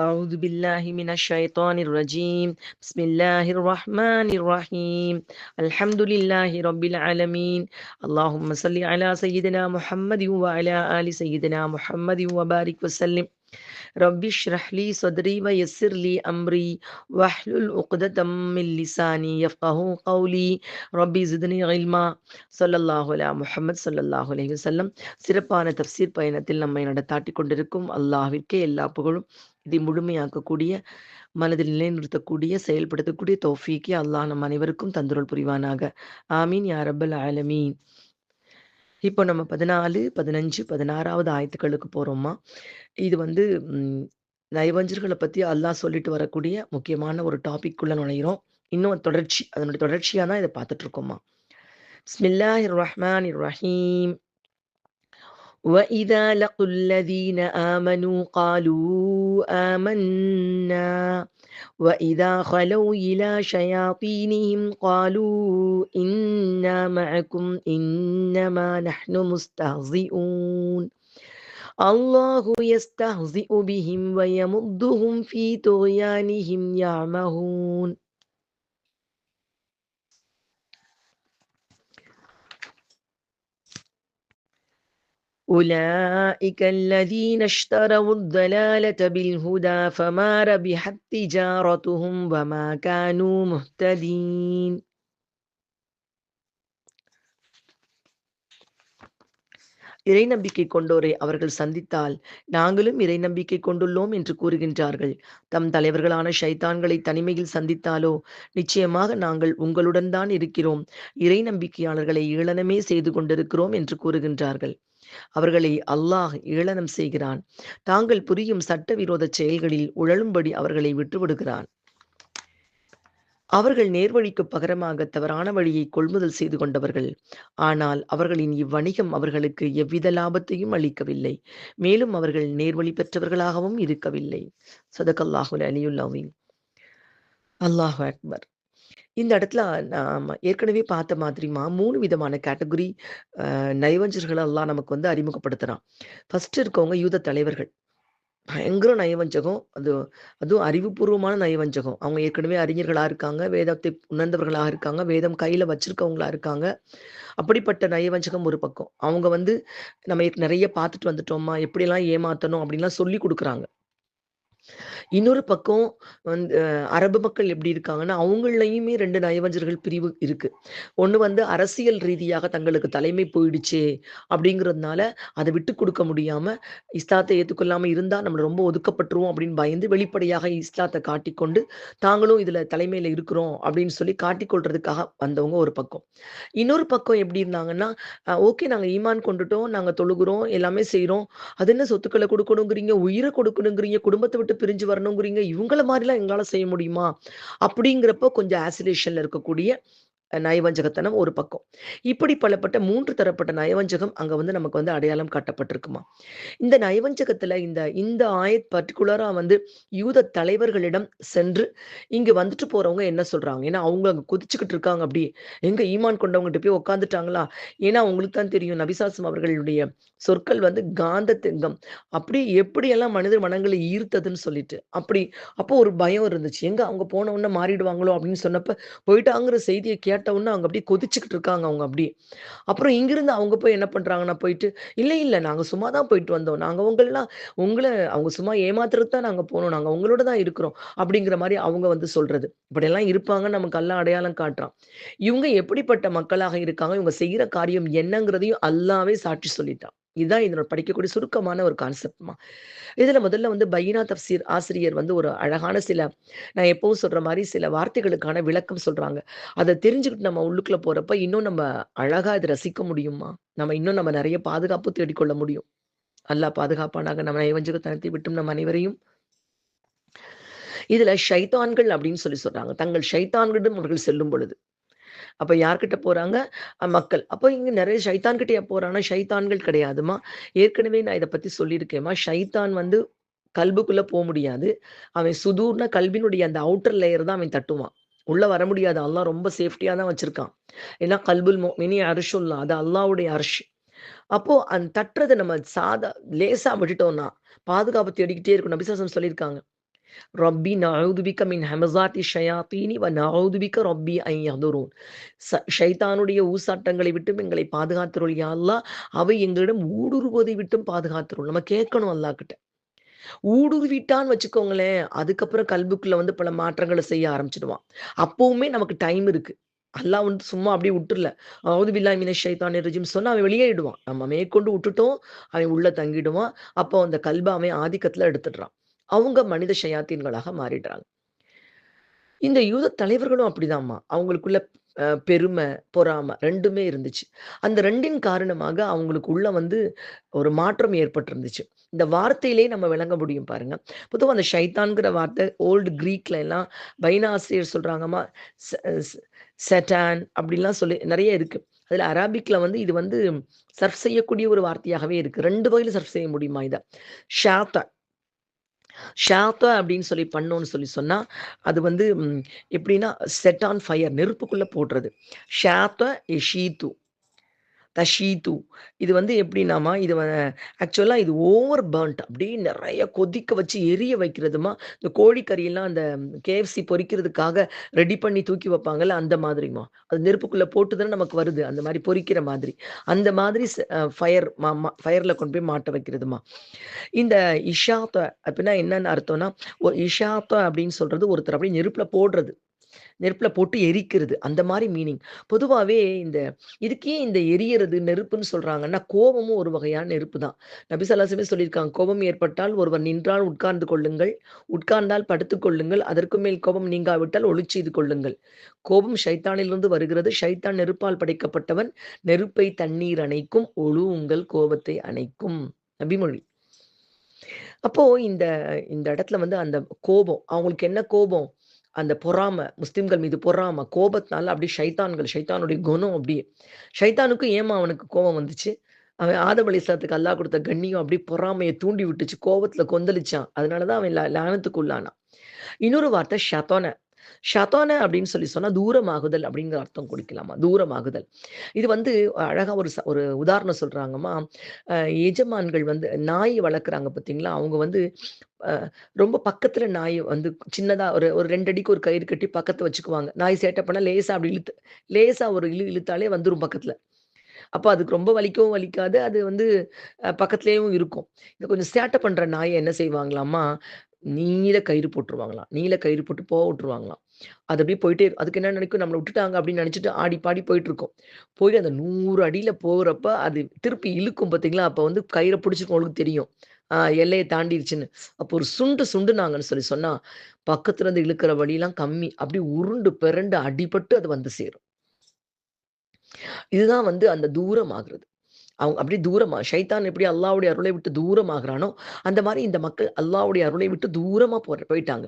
أعوذ بالله من الشيطان الرجيم. بسم الله الرحمن الرحيم. الحمد لله رب العالمين. اللهم صل على سيدنا محمد وعلى آل سيدنا محمد وبارك وسلم. رب اشرح لي صدري ويسر لي أمري واحلل عقدة من لساني يفقه قولي ربي زدني علما صلى الله على محمد صلى الله عليه وسلم சிறப்பான தப்சீர் பயணத்தில் நம்மை நடத்தாட்டி கொண்டிருக்கும் அல்லாஹ்விற்கே எல்லா புகழும் இதை முழுமையாக்கக்கூடிய மனதில் நிலைநிறுத்தக்கூடிய செயல்படுத்தக்கூடிய தௌஃபீக்கே அல்லாஹ் நம் அனைவருக்கும் தந்துருள் புரிவானாக ஆமீன் யா ரப்பல் ஆலமீன் இப்போ நம்ம பதினாலு பதினஞ்சு பதினாறாவது ஆயத்துக்களுக்கு போறோமா இது வந்து ம், நயவஞ்சர்களை பத்தி அல்லாஹ் சொல்லிட்டு வரக்கூடிய முக்கியமான ஒரு டாபிக் உள்ள நுழைகிறோம் இன்னும் தொடர்ச்சி அதனுடைய தொடர்ச்சியா தான் இதை பார்த்துட்டு இருக்கோமா பிஸ்மில்லாஹிர் ரஹ்மானிர் ரஹீம் وإذا لقوا الذين آمنوا قالوا آمنا وإذا خلوا إلى شياطينهم قالوا إنا معكم إنما نحن مستهزئون الله يستهزئ بهم ويمدهم في طغيانهم يعمهون أولئك الذين اشتروا الضلالة بالهدى فما ربحت تجارتهم وما كانوا مهتدين. இறை நம்பிக்கை கொண்டோரை அவர்கள் சந்தித்தால் நாங்களும் இறை நம்பிக்கை கொண்டுள்ளோம் என்று கூறுகின்றார்கள். தம் தலைவர்களான ஷைத்தான்களை தனிமையில் சந்தித்தாலோ நிச்சயமாக நாங்கள் உங்களுடன் தான் இருக்கிறோம். இறை நம்பிக்கையாளர்களை ஏளனமே செய்து கொண்டிருக்கிறோம் என்று கூறுகின்றார்கள். அவர்களை அல்லாஹ் ஏளனம் செய்கிறான். தாங்கள் புரியும் சட்டவிரோத செயல்களில் உழலும்படி அவர்களை விட்டுவிடுகிறான். அவர்கள் நேர்வழிக்கு பகரமாக தவறான வழியை கொள்முதல் செய்து கொண்டவர்கள். ஆனால் அவர்களின் இவ்வணிகம் அவர்களுக்கு எவ்வித லாபத்தையும் அளிக்கவில்லை. மேலும் அவர்கள் நேர்வழி பெற்றவர்களாகவும் இருக்கவில்லை. சதகல்லாஹுல் அலியுல்லாவின் அல்லாஹு அக்பர். இந்த இடத்துல நாம் ஏற்கனவே பார்த்த மாதிரிமா மூணு விதமான கேட்டகரி நைவஞ்சர்கள் எல்லாம் நமக்கு வந்து அறிமுகப்படுத்துறான். ஃபர்ஸ்ட் இருக்கவங்க யூத தலைவர்கள். பயங்கர நயவஞ்சகம். அது அதுவும் அறிவுபூர்வமான நயவஞ்சகம். அவங்க ஏற்கனவே அறிஞர்களாக இருக்காங்க வேதத்தை உணர்ந்தவர்களாக இருக்காங்க வேதம் கையில் வச்சிருக்கவங்களா இருக்காங்க. அப்படிப்பட்ட நயவஞ்சகம் ஒரு பக்கம். அவங்க வந்து நம்ம நிறைய பார்த்துட்டு வந்துட்டோமா எப்படிலாம் ஏமாத்தணும் அப்படின்லாம் சொல்லி கொடுக்குறாங்க. இன்னொரு பக்கம் வந்து அரபு மக்கள் எப்படி இருக்காங்கன்னா அவங்களையுமே ரெண்டு நயவஞ்சர்கள் பிரிவு இருக்கு. ஒன்று வந்து அரசியல் ரீதியாக தங்களுக்கு தலைமை போயிடுச்சே அப்படிங்கிறதுனால அதை விட்டு கொடுக்க முடியாம இஸ்லாத்தை ஏற்றுக்கொள்ளாம இருந்தால் நம்ம ரொம்ப ஒதுக்கப்பட்டுருவோம் அப்படின்னு பயந்து வெளிப்படையாக இஸ்லாத்தை காட்டிக்கொண்டு தாங்களும் இதுல தலைமையில் இருக்கிறோம் அப்படின்னு சொல்லி காட்டிக்கொள்றதுக்காக வந்தவங்க ஒரு பக்கம். இன்னொரு பக்கம் எப்படி இருந்தாங்கன்னா ஓகே நாங்க ஈமான் கொண்டுட்டோம் நாங்கள் தொழுகிறோம் எல்லாமே செய்கிறோம் அது என்ன சொத்துக்களை கொடுக்கணுங்கிறீங்க உயிரை கொடுக்கணுங்கிறீங்க குடும்பத்தை விட்டு பிரிஞ்சு வர வரணுங்கிறீங்க இவங்கள மாதிரிலாம் எங்களால் செய்ய முடியுமா? அப்படிங்கிறப்போ கொஞ்சம் ஆசிலேஷன்ல இருக்கக்கூடிய நயவஞ்சகத்தனம் ஒரு பக்கம். இப்படி பலப்பட்ட மூன்று தரப்பட்ட நயவஞ்சகம் அங்க வந்து நமக்கு வந்து அடையாளம் காட்டப்பட்டிருக்குமா? இந்த நயவஞ்சகத்துல இந்த இந்த ஆயத் பர்டிகுலரா வந்து யூத தலைவர்களிடம் சென்று இங்க வந்துட்டு போறவங்க என்ன சொல்றாங்க? ஏன்னா அவங்க அங்க குதிச்சுக்கிட்டு இருக்காங்க அப்படி. எங்க ஈமான் கொண்டவங்ககிட்ட போய் உட்காந்துட்டாங்களா ஏன்னா அவங்களுக்கு தான் தெரியும் நபிசாசம் அவர்களுடைய சொற்கள் வந்து காந்த திங்கம். அப்படி எப்படியெல்லாம் மனிதர் மனங்களை ஈர்த்ததுன்னு சொல்லிட்டு. அப்படி அப்போ ஒரு பயம் இருந்துச்சு. எங்க அவங்க போன உடனே மாறிடுவாங்களோ அப்படின்னு சொன்னப்ப போயிட்டாங்கிற செய்தியை கேட்ட உடனே அவங்க அப்படியே கொதிச்சுக்கிட்டு இருக்காங்க அவங்க அப்படி அப்புறம் இங்கிருந்து அவங்க போய் என்ன பண்றாங்கன்னா போயிட்டு இல்லை இல்லை நாங்க சும்மா தான் போயிட்டு வந்தோம். நாங்க உங்களெல்லாம் உங்களை அவங்க சும்மா ஏமாத்துறதுக்கு தான் நாங்க போனோம். நாங்க உங்களோட தான் இருக்கிறோம். அப்படிங்கிற மாதிரி அவங்க வந்து சொல்றது. இப்படியெல்லாம் இருப்பாங்க நமக்கு எல்லாம் அடையாளம் காட்டுறான். இவங்க எப்படிப்பட்ட மக்களாக இருக்காங்க? இவங்க செய்யற காரியம் என்னங்கிறதையும் அல்லாவே சாட்சி சொல்லிட்டான். இதுதான் இதனோட படிக்கக்கூடிய சுருக்கமான ஒரு கான்செப்ட்மா இதுல முதல்ல வந்து பைனா தப்சீர் ஆசிரியர் வந்து ஒரு அழகான சில நான் எப்பவும் சொல்ற மாதிரி சில வார்த்தைகளுக்கான விளக்கம் சொல்றாங்க. அதை தெரிஞ்சுக்கிட்டு நம்ம உள்ளுக்குள்ள போறப்ப இன்னும் நம்ம அழகா இதை ரசிக்க முடியுமா? நம்ம இன்னும் நம்ம நிறைய பாதுகாப்பு தேடிக்கொள்ள முடியும். அல்லா பாதுகாப்பானாக நம்ம நைவஞ்சகத்தனத்தை விட்டும் நம்ம அனைவரையும். இதுல ஷைத்தான்கள் அப்படின்னு சொல்லி சொல்றாங்க. தங்கள் ஷைத்தான்களிடம் அவர்கள் செல்லும் பொழுது. அப்போ யார்கிட்ட போறாங்க? மக்கள். அப்போ இங்க நிறைய சைத்தான்கிட்டயா போகிறான்னா போறாங்கன்னா ஷைத்தான்கள் கிடையாதுமா? ஏற்கனவே நான் இதை பத்தி சொல்லியிருக்கேம்மா. ஷைத்தான் வந்து கல்புக்குள்ள போக முடியாது. அவன் சுதூர்ன கல்வினுடைய அந்த அவுட்டர் லேயர் தான் அவன் தட்டுவான். உள்ள வர முடியாது. அல்லாஹ் ரொம்ப சேஃப்டியா தான் வச்சிருக்கான். ஏன்னா கல்புல் மினி அரிஷுல்லா அது அல்லாவுடைய அரிஷ். அப்போ அந்த தட்டுறதை நம்ம சாதா லேசா விட்டுட்டோம்னா பாதுகாப்பு தேடிக்கிட்டே இருக்கணும். நபிசாசம் சொல்லியிருக்காங்க. ரப்பி நவுதுபிக்க மின் ஹமசாத்தி ஷயாத்தீனி வ நவுதுபிக்க ரப்பி ஐயதுரூன் ச ஷைத்தானுடைய ஊசாட்டங்களை விட்டும் எங்களை பாதுகாத்துருள். யா அவை எங்களிடம் ஊடுருவதை விட்டும் பாதுகாத்துருள். நம்ம கேட்கணும் அல்லாஹ் கிட்ட ஊடுருவிட்டான்னு வச்சுக்கோங்களேன் அதுக்கப்புறம் கல்புக்குள்ள வந்து பல மாற்றங்களை செய்ய ஆரம்பிச்சிடுவான். அப்பவுமே நமக்கு டைம் இருக்கு. அல்லாஹ் வந்து சும்மா அப்படியே விட்டுறல. அவது பில்லா மின ஷைத்தான் ரஜிம் சொன்னா அவன் வெளியேடுவான் நம்ம மேற்கொண்டு விட்டுட்டோம் அவன் உள்ள தங்கிடுவான். அப்போ அந்த கல்பை அவன் ஆதிக்கத்துல எடுத்துடுறான். அவங்க மனித ஷயாத்தீன்களாக மாறிடுறாங்க. இந்த யூத தலைவர்களும் அப்படிதாம்மா. அவங்களுக்குள்ள பெருமை பொறாமை ரெண்டுமே இருந்துச்சு. அந்த ரெண்டின் காரணமாக அவங்களுக்கு உள்ள வந்து ஒரு மாற்றம் ஏற்பட்டிருந்துச்சு. இந்த வார்த்தையிலே நம்ம விளங்க முடியும் பாருங்க. பொதுவாக அந்த ஷைத்தான்கிற வார்த்தை ஓல்டு கிரீக்ல எல்லாம் பைனாசிரியர் சொல்றாங்கம்மா செட்டான் அப்படிலாம் சொல்லி நிறைய இருக்கு. அதில் அராபிக்ல வந்து இது வந்து சர்ஃப் செய்யக்கூடிய ஒரு வார்த்தையாகவே இருக்கு. ரெண்டு வகையில் சர்ஃப் செய்ய முடியுமா இதை? ஷாத்தான். ஷாத்தா அப்படின்னு சொல்லி பண்ணோன்னு சொல்லி சொன்னால் அது வந்து எப்படின்னா செட் ஆன் ஃபயர் நெருப்புக்குள்ளே போடுறது. ஷாத்த. எஷீத்து தஷீத்து இது வந்து எப்படின்னாமா இது ஆக்சுவலாக இது ஓவர் பர்ன்ட் அப்படியே நிறைய கொதிக்க வச்சு எரிய வைக்கிறதுமா இந்த கோழிக்கறியெல்லாம் அந்த கேஎஃப்சி பொறிக்கிறதுக்காக ரெடி பண்ணி தூக்கி வைப்பாங்கல்ல அந்த மாதிரிமா அது நெருப்புக்குள்ளே போட்டு தானே நமக்கு வருது அந்த மாதிரி பொறிக்கிற மாதிரி. அந்த மாதிரி ஃபயர் ஃபயரில் கொண்டு போய் மாட்ட வைக்கிறதுமா. இந்த இஷாத்த அப்படின்னா என்னன்னு அர்த்தம்னா ஒரு இஷாத்த அப்படின்னு சொல்றது ஒருத்தர் அப்படியே நெருப்பில் போடுறது. நெருப்புல போட்டு எரிக்கிறது. அந்த மாதிரி மீனிங் பொதுவாகவே இந்த இதுக்கே இந்த எரியறது நெருப்புன்னு சொல்றாங்கன்னா கோபமும் ஒரு வகையான நெருப்பு தான் நபிசல்லாசமே சொல்லியிருக்காங்க கோபம் ஏற்பட்டால் ஒருவர் நின்றால் உட்கார்ந்து கொள்ளுங்கள். உட்கார்ந்தால் படுத்துக் கொள்ளுங்கள். அதற்கு மேல் கோபம் நீங்காவிட்டால் ஒளி செய்து கொள்ளுங்கள். கோபம் ஷைத்தானிலிருந்து வருகிறது. ஷைத்தான் நெருப்பால் படைக்கப்பட்டவன். நெருப்பை தண்ணீர் அணைக்கும் ஒழு உங்கள் கோபத்தை அணைக்கும். நபிமொழி. அப்போ இந்த இந்த இடத்துல வந்து அந்த கோபம் அவங்களுக்கு என்ன கோபம்? அந்த பொறாமை முஸ்லிம்கள் மீது பொறாமை கோபத்தினால அப்படியே ஷைத்தான்கள் ஷைத்தானுடைய குணம் அப்படியே ஷைத்தானுக்கும் ஏமா அவனுக்கு கோபம் வந்துச்சு? அவன் ஆதம் அலிஸ்லாத்துக்கு அல்லாஹ் கொடுத்த கண்ணியம் அப்படியே பொறாமையை தூண்டி விட்டுச்சு கோபத்துல கொந்தளிச்சான். அதனாலதான் அவன் லானத்துக்கு உள்ளானான் இன்னொரு வார்த்தை ஷத்தோன. ஷதோன அப்படின்னு சொல்லி சொன்னா தூரமாகுதல் அப்படிங்கிற அர்த்தம் கொடுக்கலாமா? தூரமாகுதல். இது வந்து அழகா ஒரு ஒரு உதாரணம் சொல்றாங்கம்மா. அஹ் எஜமான்கள் வந்து நாய் வளர்க்குறாங்க பார்த்தீங்களா? அவங்க வந்து அஹ் ரொம்ப பக்கத்துல நாய் வந்து சின்னதா ஒரு ஒரு ரெண்டு அடிக்கு ஒரு கயிறு கட்டி பக்கத்துல வச்சுக்குவாங்க. நாய் சேட்டை பண்ணா லேசா அப்படி இழுத்து லேசா ஒரு இழு இழுத்தாலே வந்துரும் பக்கத்துல. அப்போ அதுக்கு ரொம்ப வலிக்கவும் வலிக்காது. அது வந்து பக்கத்துலேயும் இருக்கும். இது கொஞ்சம் சேட்டை பண்ற நாயை என்ன செய்வாங்களாமா நீல கயிறு போட்டுருவாங்களாம். நீல கயிறு போட்டு போக விட்டுருவாங்களாம். அது அப்படியே போயிட்டே அதுக்கு என்ன நினைக்கும்? நம்மளை விட்டுட்டாங்க அப்படின்னு நினைச்சிட்டு ஆடி பாடி போயிட்டு போய் அந்த நூறு அடியில் போகிறப்ப அது திருப்பி இழுக்கும் பார்த்தீங்களா? அப்போ வந்து கயிறை பிடிச்சிருக்கும் உங்களுக்கு தெரியும். ஆஹ் எல்லையை தாண்டிடுச்சுன்னு அப்போ ஒரு சுண்டு சுண்டுனாங்கன்னு சொல்லி சொன்னா பக்கத்துல இருந்து இழுக்கிற வழியெல்லாம் கம்மி. அப்படி உருண்டு பிறண்டு அடிபட்டு அது வந்து சேரும். இதுதான் வந்து அந்த தூரம் ஆகுறது. அவங்க அப்படி தூரமா ஷைத்தான் எப்படி அல்லாவுடைய அருளை விட்டு தூரமாகறானோ அந்த மாதிரி இந்த மக்கள் அல்லாவுடைய அருளை விட்டு தூரமா போற போயிட்டாங்க.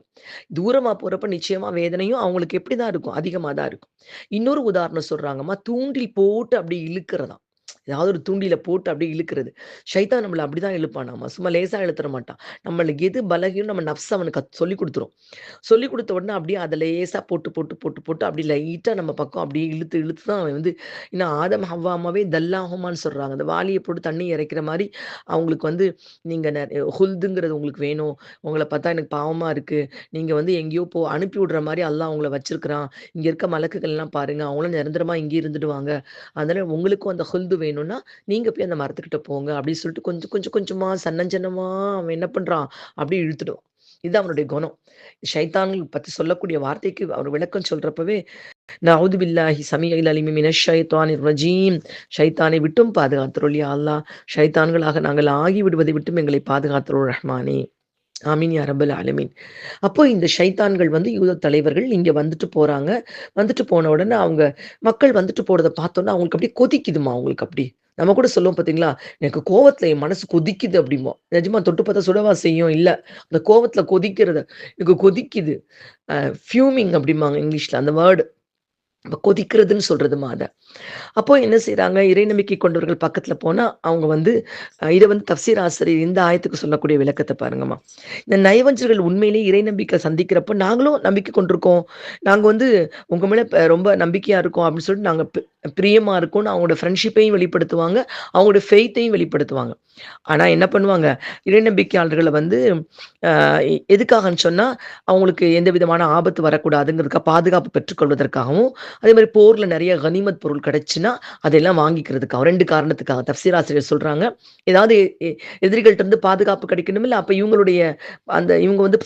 தூரமா போறப்ப நிச்சயமா வேதனையும் அவங்களுக்கு எப்படிதான் இருக்கும்? அதிகமாக தான் இருக்கும். இன்னொரு உதாரணம் சொல்றாங்கம்மா தூண்டில் போட்டு அப்படி இழுக்கிறதாம். ஏதாவது ஒரு தூண்டில போட்டு அப்படியே இழுக்கிறது. ஷைத்தான் நம்மளை அப்படிதான் இழுப்பானாமா சும்மா லேசா இழுத்துற மாட்டான். நம்மளுக்கு எது பலகீனம் நம்ம நப்ஸ் அவனுக்கு சொல்லி கொடுத்துரும். சொல்லி கொடுத்த உடனே அப்படியே அதை லேசா போட்டு போட்டு போட்டு போட்டு அப்படி லைட்டா நம்ம பக்கம் அப்படியே இழுத்து இழுத்து தான் அவன் வந்து இன்னும் ஆதம் ஹவ்வாமாவே தல்லாகுமான்னு சொல்றாங்க. அந்த வாளியை போட்டு தண்ணி இறைக்கிற மாதிரி அவங்களுக்கு வந்து நீங்க ஹுல்துங்கிறது உங்களுக்கு வேணும். உங்களை பார்த்தா எனக்கு பாவமா இருக்கு. நீங்க வந்து எங்கேயோ போ அனுப்பி விடுற மாதிரி எல்லாம் அவங்கள வச்சிருக்கிறான். இங்க இருக்க மலக்குகள் எல்லாம் பாருங்க. அவங்களும் நிரந்தரமா இங்கே இருந்துடுவாங்க. அதனால உங்களுக்கும் அந்த ஹுல்து வேணும்னா நீங்கள் போய் அந்த மரத்துக்கிட்ட போங்க அப்படின்னு சொல்லிட்டு கொஞ்சம் கொஞ்சம் கொஞ்சமாக சன்னஞ்சனமாக அவன் என்ன பண்ணுறான் அப்படியே இழுத்துடுவான் இது அவனுடைய குணம். ஷைத்தான்கள் பற்றி சொல்லக்கூடிய வார்த்தைக்கு அவர் விளக்கம் சொல்றப்பவே நவுது பில்லாஹி சமீல் அலிமி மினஷ் ஷைத்தானிர் ரஜீம். ஷைத்தானை விட்டும் பாதுகாத்துறோம் அல்லா ஷைத்தான்களாக நாங்கள் ஆகி விடுவதை விட்டும் எங்களை பாதுகாத்துறோம் ரஹ்மானே. ஆமீன் யா ரப்பல் ஆலமீன். அப்போ இந்த ஷைத்தான்கள் வந்து யூத தலைவர்கள் இங்க வந்துட்டு போறாங்க. வந்துட்டு போன உடனே அவங்க மக்கள் வந்துட்டு போகிறத பார்த்தோன்னா அவங்களுக்கு அப்படியே கொதிக்குதுமா அவங்களுக்கு அப்படி நம்ம கூட சொல்லுவோம் பாத்தீங்களா எனக்கு கோவத்துல என் மனசு கொதிக்குது அப்படிமோ நிஜமா தொட்டு பார்த்தா சுடவா செய்யும் இல்ல. அந்த கோவத்துல கொதிக்கிறத எனக்கு கொதிக்குது. ஃபியூமிங் அப்படிம்பாங்க இங்கிலீஷ்ல அந்த வேர்டு கொதிக்கிறதுன்னு சொல்றது அத அப்போ என்ன செய்யறாங்க இறை நம்பிக்கை கொண்டவர்கள் பக்கத்துல போனா அவங்க வந்து இதை வந்து தப்சீர் ஆசிரியர் இந்த ஆயத்துக்கு சொல்லக்கூடிய விளக்கத்தை பாருங்கம்மா. இந்த நயவஞ்சர்கள் உண்மையிலேயே இறை நம்பிக்கை சந்திக்கிறப்ப நாங்களும் நம்பிக்கை கொண்டிருக்கோம். நாங்க வந்து உங்க மேல ரொம்ப நம்பிக்கையா இருக்கோம் அப்படின்னு சொல்லிட்டு நாங்க பிரியமாக இருக்கும்னு அவங்களோட ஃப்ரெண்ட்ஷிப்பையும் வெளிப்படுத்துவாங்க. அவங்களோட ஃபெய்த்தையும் வெளிப்படுத்துவாங்க. ஆனால் என்ன பண்ணுவாங்க? இடைநம்பிக்கையாளர்களை வந்து எதுக்காகன்னு சொன்னால் அவங்களுக்கு எந்த விதமான ஆபத்து வரக்கூடாதுங்கிறதுக்காக பாதுகாப்பு பெற்றுக்கொள்வதற்காகவும் அதே மாதிரி போரில் நிறைய கனிமத் பொருள் கிடைச்சுன்னா அதெல்லாம் வாங்கிக்கிறதுக்காக ரெண்டு காரணத்துக்காக தப்சீராசிரியர் சொல்கிறாங்க ஏதாவது எதிரிகள்கிட்ட இருந்து பாதுகாப்பு கிடைக்கணும் இல்லை அப்போ இவங்களுடைய அந்த இவங்க வந்து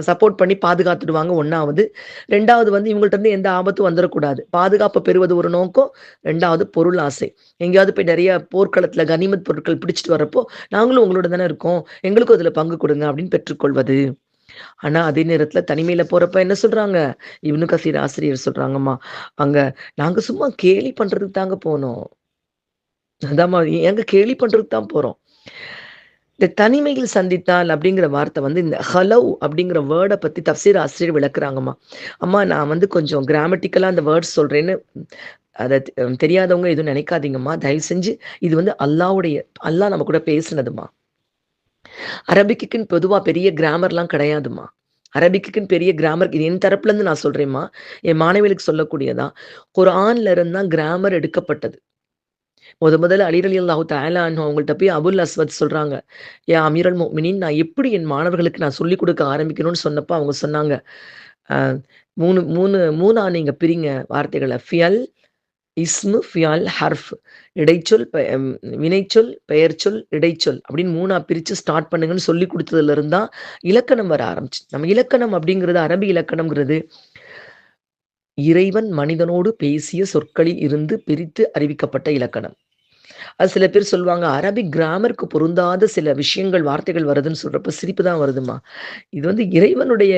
சப்போர்ட் பண்ணி பாதுகாத்துடுவாங்க. ஒன்றாவது ரெண்டாவது வந்து இவங்கள்ட்ட இருந்து எந்த ஆபத்தும் வந்துடக்கூடாது பாதுகாப்பை பெறுவது ஒரு நோக்கம். ரெண்டாவது பொருள் ஆசை. எங்கேயாவது போய் நிறைய போர்க்களத்தில் கனிமத் பொருட்கள் பிடிச்சிட்டு வரப்போ நாங்களும் உங்களோட தானே இருக்கோம். எங்களுக்கும் அதில் பங்கு கொடுங்க அப்படின்னு பெற்றுக்கொள்வது. ஆனா அதே நேரத்துல தனிமையில போறப்ப என்ன சொல்றாங்க? இவனு கசீர் ஆசிரியர் சொல்றாங்கம்மா. அங்க நாங்க சும்மா கேலி பண்றதுக்கு தாங்க போனோம். அதாம்மா எங்க கேலி பண்றதுக்கு தான் போறோம். இந்த தனிமையில் சந்தித்தால் அப்படிங்கிற வார்த்தை வந்து இந்த ஹலவ் அப்படிங்கிற வேர்டை பத்தி தப்சீர் ஆசிரியர் விளக்குறாங்கம்மா. அம்மா நான் வந்து கொஞ்சம் கிராமட்டிக்கலா அந்த வேர்ட்ஸ் சொல்றேன்னு அதை தெ- தெரியாதவங்க எதுவும் நினைக்காதீங்கம்மா. தயவு செஞ்சு இது வந்து அல்லாவுடைய அல்லாஹ் நம்ம கூட பேசுனதுமா அரபிக்குன்னு பொதுவா பெரிய கிராமர்லாம் கிடையாதுமா அரபிக்குன்னு பெரிய கிராமர் இது என் தரப்புல இருந்து நான் சொல்றேம்மா. என் மாணவிகளுக்கு சொல்லக்கூடியதா குரான்ல இருந்து தான் கிராமர் எடுக்கப்பட்டது. முத முதல்ல அலி அலி அல்லாஹு தாலான்னு அவங்கள்ட்ட போய் அபுல் அஸ்வத் சொல்றாங்க. ஏ அமீரல் மினின் நான் எப்படி என் மாணவர்களுக்கு நான் சொல்லிக் கொடுக்க ஆரம்பிக்கணும்னு சொன்னப்ப அவங்க சொன்னாங்க. ஆஹ் மூணு மூணு மூணா நீங்க பிரிங்க வார்த்தைகளை. ஃபியல் இஸ்மு ஃபியால் ஹர்ஃப். இடைச்சொல் பெ- வினைச்சொல் பெயர்ச்சொல் இடைச்சொல் அப்படின்னு மூணா பிரிச்சு ஸ்டார்ட் பண்ணுங்கன்னு சொல்லி கொடுத்ததுல இருந்தா இலக்கணம் வர ஆரம்பிச்சு. நம்ம இலக்கணம் அப்படிங்கிறது அரபி இலக்கணம்ங்கிறது இறைவன் மனிதனோடு பேசிய சொற்களில் இருந்து பிரித்து அறிவிக்கப்பட்ட இலக்கணம். அது சில பேர் சொல்லுவாங்க அரபிக் கிராமருக்கு பொருந்தாத சில விஷயங்கள் வார்த்தைகள் வருதுன்னு சொல்றப்ப சிரிப்பு தான் வருதுமா இது வந்து இறைவனுடைய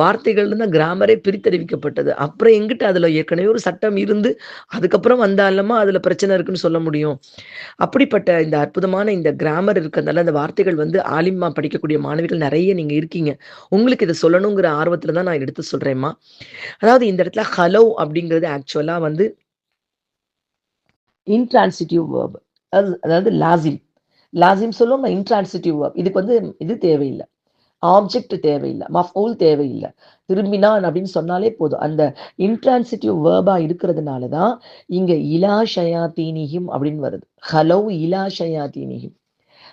வார்த்தைகள் தான் கிராமரே பிரித்தறிவிக்கப்பட்டது. அப்புறம் எங்கிட்ட அதுல ஏற்கனவே ஒரு சட்டம் இருந்து அதுக்கப்புறம் வந்தாலமா அதுல பிரச்சனை இருக்குன்னு சொல்ல முடியும். அப்படிப்பட்ட இந்த அற்புதமான இந்த கிராமர் இருக்கிறதுனால அந்த வார்த்தைகள் வந்து ஆலிமா படிக்கக்கூடிய மாணவிகள் நிறைய நீங்க இருக்கீங்க. உங்களுக்கு இதை சொல்லணுங்கிற ஆர்வத்துல தான் நான் எடுத்து சொல்றேம்மா. அதாவது இந்த இடத்துல ஹலோ அப்படிங்கிறது ஆக்சுவலா வந்து இன்ட்ரான்சிட்டிவ் வேர்ப் அதாவது லாசிம் லாசிம் சொல்லுவோம் இன்ட்ரான்சிட்டிவ் வேர்ப் இதுக்கு வந்து இது தேவையில்லை. ஆப்ஜெக்ட் தேவையில்லை. மஃபூல் தேவையில்லை. திரும்பினான் அப்படின்னு சொன்னாலே போதும். அந்த இன்ட்ரான்சிட்டிவ் வேர்பா இருக்கிறதுனால தான் இங்கே இலா ஷயாத்தீனிஹிம் அப்படின்னு வருது. ஹலோ இலா ஷயாத்தீனிஹிம்.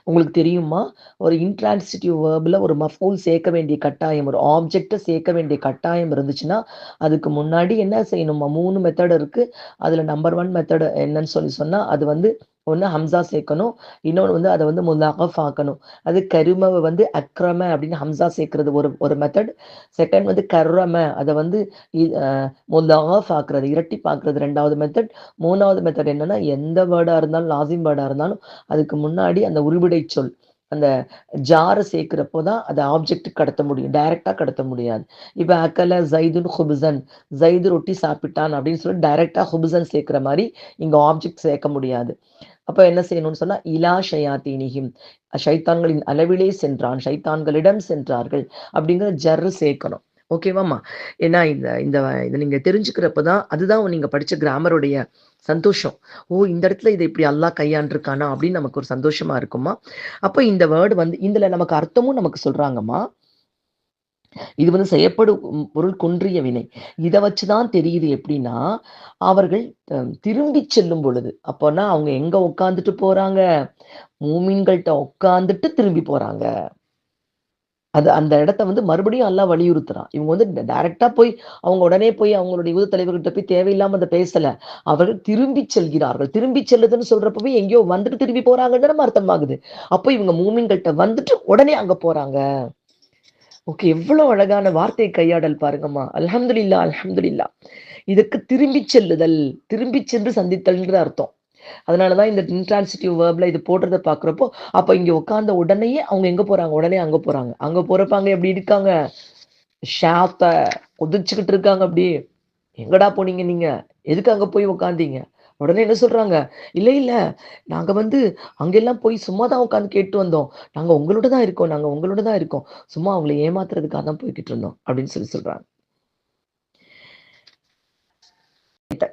உங்களுக்கு தெரியுமா? ஒரு இன்ட்ரான்சிட்டிவ் வேர்பில் ஒரு மஃபூல் சேர்க்க வேண்டிய கட்டாயம் ஒரு ஆப்ஜெக்டை சேர்க்க வேண்டிய கட்டாயம் இருந்துச்சுன்னா அதுக்கு முன்னாடி என்ன செய்யணுமா? மூணு மெத்தட் இருக்குது அதில் நம்பர் ஒன் மெத்தட் என்னன்னு சொல்லி சொன்னால் அது வந்து ஒன்று ஹம்சா சேர்க்கணும். இன்னொன்று வந்து அதை வந்து முல்லாகஃப் ஆக்கணும். அது கருமவை வந்து அக்ரம அப்படின்னு ஹம்சா சேர்க்கறது ஒரு ஒரு மெத்தட் செகண்ட் வந்து கர்ரம அதை வந்து முல்லாகஃப் ஆக்குறது இரட்டி பார்க்கறது ரெண்டாவது மெத்தட் மூணாவது மெத்தட் என்னன்னா எந்த வேர்டா இருந்தாலும் லாசிம் வேர்டா இருந்தாலும் அதுக்கு முன்னாடி அந்த உருவிடை சொல் அந்த ஜாரை சேர்க்கிறப்போ தான் அதை ஆப்ஜெக்ட் கடத்த முடியும் டைரெக்டாக கடத்த முடியாது. இப்போ அக்கல ஜைதுன் ஹுபுசன். ஜைது ரொட்டி சாப்பிட்டான் அப்படின்னு சொல்லி டைரெக்டாக ஹுபுசன் சேர்க்குற மாதிரி இங்க ஆப்ஜெக்ட் சேர்க்க முடியாது. அப்ப என்ன செய்யணும்னு சொன்னா இலா ஷயாத்தீனிஹிம். ஷைத்தான்களின் அளவிலே சென்றான் ஷைத்தான்களிடம் சென்றார்கள் அப்படிங்கிற ஜர்ரு சேர்க்கணும். ஓகேவாம்மா ஏன்னா இந்த இந்த இதை நீங்க தெரிஞ்சுக்கிறப்பதான் அதுதான் நீங்க படிச்ச கிராமருடைய சந்தோஷம். ஓ இந்த இடத்துல இதை இப்படி அல்லாஹ் கையாண்டிருக்கானா? அப்படின்னு நமக்கு ஒரு சந்தோஷமா இருக்குமா அப்போ இந்த வேர்டு வந்து இதுல நமக்கு அர்த்தமும் நமக்கு சொல்றாங்கம்மா. இது வந்து செய்யப்படும் பொருள் குன்றிய வினை. இதை வச்சுதான் தெரியுது எப்படின்னா அவர்கள் திரும்பி செல்லும் பொழுது அப்போனா அவங்க எங்க உட்காந்துட்டு போறாங்க? மூமின்கள்கிட்ட உட்காந்துட்டு திரும்பி போறாங்க. அது அந்த இடத்த வந்து மறுபடியும் எல்லாம் வலியுறுத்துறான். இவங்க வந்து டைரக்டா போய் அவங்க உடனே போய் அவங்களுடைய யூத தலைவர்கிட்ட போய் தேவையில்லாம அதை பேசல. அவர்கள் திரும்பி செல்கிறார்கள். திரும்பி செல்லுதுன்னு சொல்றப்பவே எங்கேயோ வந்துட்டு திரும்பி போறாங்கன்னு நம்ம அர்த்தமாகுது. அப்போ இவங்க மூமின்கள்கிட்ட வந்துட்டு உடனே அங்க போறாங்க. ஓகே எவ்வளவு அழகான வார்த்தை கையாடல் பாருங்கம்மா. அல்ஹம்துலில்லா அல்ஹம்துலில்லா. இதுக்கு திரும்பி செல்லுதல் திரும்பி சென்று சந்தித்தல்ன்ற அர்த்தம். அதனாலதான் இந்த இன்ட்ரான்சிட்டிவ் வேர்ப்ல இது போடுறத பாக்குறப்போ அப்ப இங்க உட்கார்ந்த உடனேயே அவங்க எங்க போறாங்க? உடனே அங்க போறாங்க. அங்க போறப்ப அங்க எப்படி இருக்காங்க? ஷாத்த கொதிச்சுக்கிட்டு இருக்காங்க அப்படி. எங்கடா போனீங்க நீங்க? எதுக்கு அங்க போய் உட்காந்தீங்க உடனே என்ன சொல்றாங்க? இல்ல இல்ல. நாங்க வந்து அங்கெல்லாம் போய் சும்மா தான் உட்காந்து கேட்டு வந்தோம். நாங்க உங்களோட தான் இருக்கோம். நாங்க உங்களோட தான் இருக்கோம். சும்மா அவங்களை ஏமாத்துறதுக்காக தான் போய்கிட்டு இருந்தோம். அப்படின்னு சொல்லி சொல்றாங்க.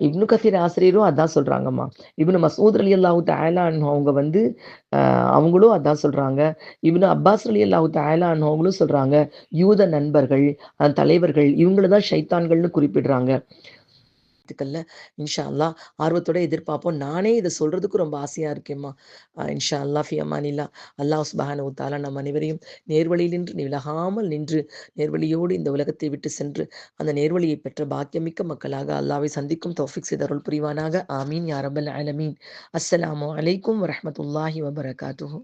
இப்னு கசீர் ஆசிரியரும் அதான் சொல்றாங்கம்மா. இப்னு மசூத் அலி அல்லாஹு தாயலான் அவங்க வந்து ஆஹ் அவங்களும் அதான் சொல்றாங்க. இப்னு அப்பாஸ் அலி அல்லாஹு தாயலான் அவங்களும் சொல்றாங்க யூத நண்பர்கள் அஹ் தலைவர்கள் இவங்கள தான் ஷைத்தான்கள்னு குறிப்பிடுறாங்க. வாழ்த்துக்கள்ல. இன்ஷா அல்லாஹ் ஆர்வத்தோட எதிர்பார்ப்போம் நானே இதை சொல்றதுக்கு ரொம்ப ஆசையா இருக்கேம்மா. இன்ஷா அல்லா ஃபியமானிலா அல்லாஹ் சுபஹான உத்தாலா நம் அனைவரையும் நேர்வழியில் நின்று விலகாமல் நின்று நேர்வழியோடு இந்த உலகத்தை விட்டு சென்று அந்த நேர்வழியை பெற்ற பாக்கியமிக்க மக்களாக அல்லாவை சந்திக்கும் தௌஃபிக் செய்தருள் புரிவானாக. ஆமீன். யாரபல் அலமீன் அஸ்ஸலாமு அலைக்கும் வரமத்துல்லாஹி வபரகாத்துஹூ.